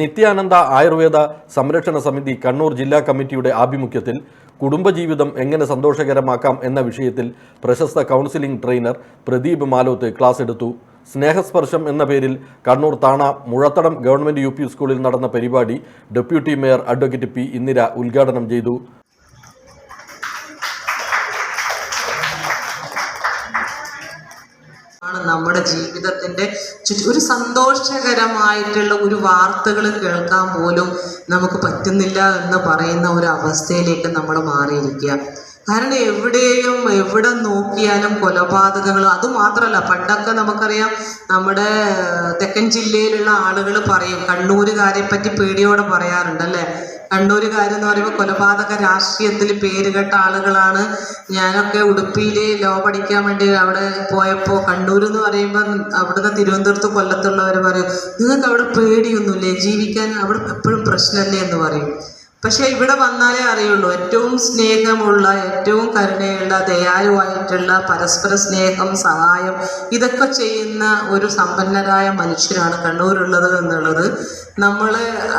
നിത്യാനന്ദ ആയുർവേദ സംരക്ഷണ സമിതി കണ്ണൂർ ജില്ലാ കമ്മിറ്റിയുടെ ആഭിമുഖ്യത്തിൽ കുടുംബജീവിതം എങ്ങനെ സന്തോഷകരമാക്കാം എന്ന വിഷയത്തിൽ പ്രശസ്ത counselling trainer Pradeep Maloth class എടുത്തു. സ്നേഹസ്പർശം എന്ന പേരിൽ കണ്ണൂർ താണ മുഴത്തടം ഗവൺമെന്റ് യു സ്കൂളിൽ നടന്ന പരിപാടി deputy mayor advocate P Indira ഉദ്ഘാടനം ചെയ്തു. ആണ് നമ്മുടെ ജീവിതത്തിന്റെ ഒരു സന്തോഷകരമായിട്ടുള്ള ഒരു വാർത്തകൾ കേൾക്കാൻ പോലും നമുക്ക് പറ്റുന്നില്ല എന്ന് പറയുന്ന ഒരു അവസ്ഥയിലേക്ക് നമ്മൾ മാറിയിരിക്കുക. കാരണം എവിടെയും എവിടെ നോക്കിയാലും കൊലപാതകങ്ങൾ അതുമാത്രമല്ല പണ്ടൊക്കെ നമുക്കറിയാം നമ്മുടെ തെക്കൻ ജില്ലയിലുള്ള ആളുകൾ പറയും കണ്ണൂരുകാരെ പറ്റി പേടിയോടെ പറയാറുണ്ട് അല്ലേ? കണ്ണൂരുകാരെന്ന് പറയുമ്പോൾ കൊലപാതക രാഷ്ട്രീയത്തിൽ പേരുകെട്ട ആളുകളാണ്. ഞാനൊക്കെ ഉടുപ്പിയിൽ ലോ പഠിക്കാൻ വേണ്ടി അവിടെ പോയപ്പോൾ കണ്ണൂർ എന്ന് പറയുമ്പോൾ അവിടുന്ന് തിരുവനന്തപുരത്ത് കൊല്ലത്തുള്ളവർ പറയും നിങ്ങൾക്ക് അവിടെ പേടിയൊന്നുമില്ലേ? ജീവിക്കാൻ അവിടെ എപ്പോഴും പ്രശ്നമല്ലേ? എന്ന് പറയും. പക്ഷെ ഇവിടെ വന്നാലേ അറിയുള്ളൂ ഏറ്റവും സ്നേഹമുള്ള ഏറ്റവും കരുണയുള്ള ദയാലുവായിട്ടുള്ള പരസ്പര സ്നേഹം സഹായം ഇതൊക്കെ ചെയ്യുന്ന ഒരു സമ്പന്നരായ മനുഷ്യരാണ് കണ്ണൂരുള്ളത് എന്നുള്ളത് നമ്മൾ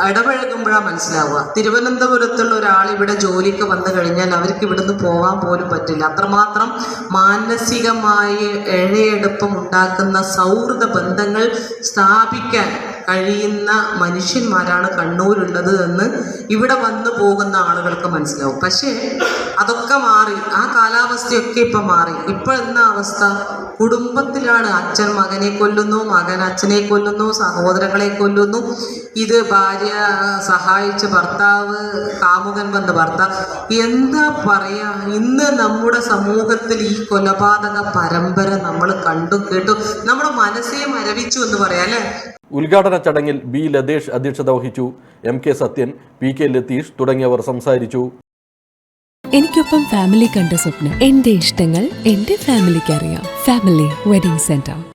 ഇടപഴകുമ്പോഴാണ് മനസ്സിലാവുക. തിരുവനന്തപുരത്തുള്ള ഒരാൾ ഇവിടെ ജോലിക്ക് വന്നു കഴിഞ്ഞാൽ അവർക്ക് ഇവിടുന്ന് പോകാൻ പോലും പറ്റില്ല. അത്രമാത്രം മാനസികമായി എഴയെടുപ്പം ഉണ്ടാക്കുന്ന സൗഹൃദ ബന്ധങ്ങൾ സ്ഥാപിക്കാൻ കഴിയുന്ന മനുഷ്യന്മാരാണ് കണ്ണൂരുള്ളത് എന്ന് ഇവിടെ വന്നു പോകുന്ന ആളുകൾക്ക് മനസ്സിലാവും. പക്ഷേ അതൊക്കെ മാറി. ആ കാലാവസ്ഥയൊക്കെ ഇപ്പം മാറി. ഇപ്പോൾ എന്ന അവസ്ഥ? കുടുംബത്തിലാണ് അച്ഛൻ മകനെ കൊല്ലുന്നു മകൻ അച്ഛനെ കൊല്ലുന്നു സഹോദരങ്ങളെ കൊല്ലുന്നു. ഇത് ഭാര്യ സഹായിച്ച ഭർത്താവ് കാമുകൻ വന്ന ഭർത്താവ്. എന്താ പറയാ? ഇന്ന് നമ്മുടെ സമൂഹത്തിൽ ഈ കൊലപാതക പരമ്പര നമ്മൾ കണ്ടു കേട്ടു. നമ്മുടെ മനസ്സേ മരവിച്ചു എന്ന് പറയാം അല്ലേ? ഉദ്ഘാടന ചടങ്ങിൽ ബി ലതേഷ് അധ്യക്ഷത വഹിച്ചു. M K Sathyan P K Latheesh തുടങ്ങിയവർ സംസാരിച്ചു. എനിക്കൊപ്പം ഫാമിലി കണ്ട സ്വപ്നം. എന്റെ ഇഷ്ടങ്ങൾ എന്റെ ഫാമിലിക്ക് അറിയാം. Family wedding centre